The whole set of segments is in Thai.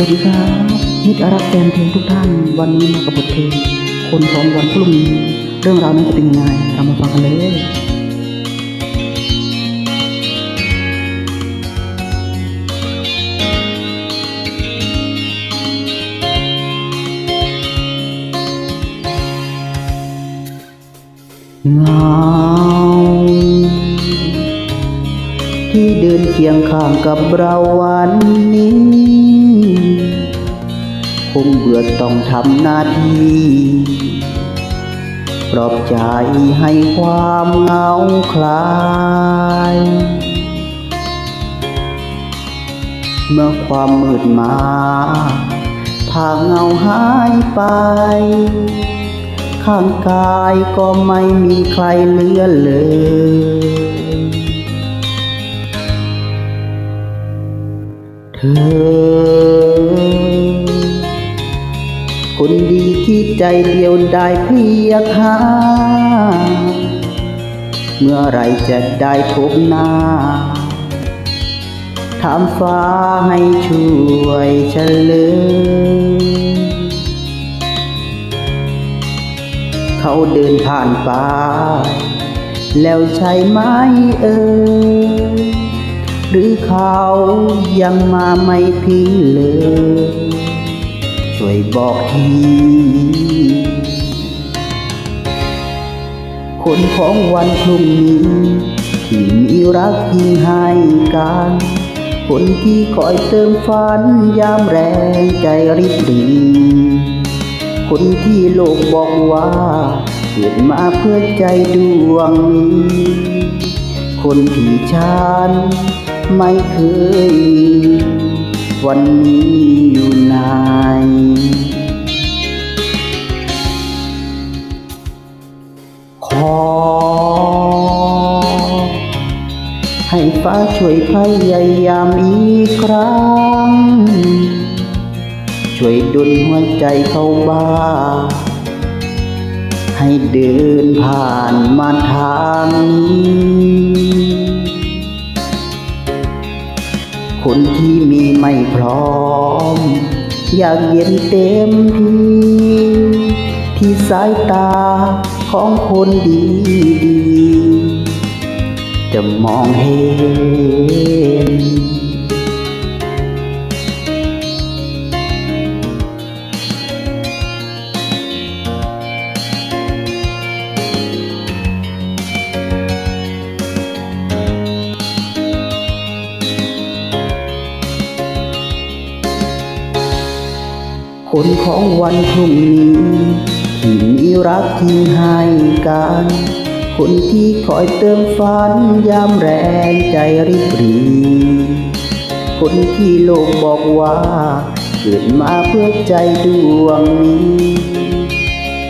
สวัสดีครับมิตรรักแฟนเพลงทุกท่าน วันนี้มากับบทเพลงคนของวันพรุ่งนี้เรื่องราวนั้นจะเป็นยังไงเรามาฟังกันเลยเงาที่เดินเคียงข้างกับเราวันนี้ คงเบื่อต้องทำหน้าที่ปลอบใจให้ความเหงาคลาย เมื่อความมืดมาพาเงาหายไป ข้างกายก็ไม่มีใครเหลือเลยเธอ คนดีที่ใจเดียวได้เพียกหาเมื่อไรจะได้พบหน้า ถามฟ้าให้ช่วยเฉลยเขาเดินผ่านไปแล้วใช่ไหมเอ่ยหรือเขายังมาไม่ถึงเลย วยบอกที คนของวันพรุ่งนี้ที่มีรักยิ่งให้กัน คนที่คอยเติมฝันยามแรงใจริบรีคนที่โลกบอกว่า เกิดมาเพื่อใจดวงนี้ คนที่ฉันไม่เคยมี วันนี้อยู่ไหนขอ ให้ฟ้าช่วยพยายามอีกครั้ง ช่วยดุลหัวใจเขาบ้า ให้เดินผ่านมาทางนี้ คนที่มีไม่พร้อม อยากเย็นเต็มที่ที่สายตาของคนดีดีๆจะมองเห็น นของวันพรุ่งนี้ที่มีรักที่ให้กันคนที่คอยเติมฝันยามแรงใจริบหรีคนที่โลกบอกว่า เกิดมาเพื่อใจดวงนี้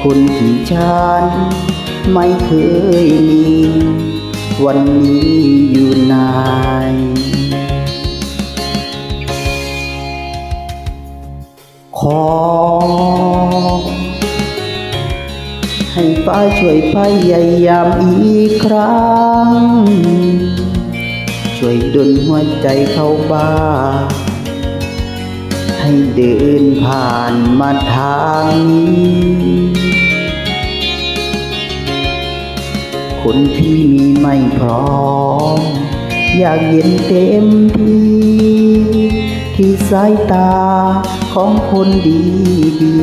คนที่ฉันไม่เคยมี วันนี้อยู่ไหน ขอให้ฟ้าช่วยพยายามอีกครั้ง ช่วยดลหัวใจเขาบ้า ให้เดินผ่านมาทางนี้คนที่มีไม่พร้อมอยากเย็นเต็มที่ ที่สายตาของคนดีดี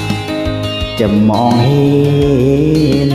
ๆจะมองเห็น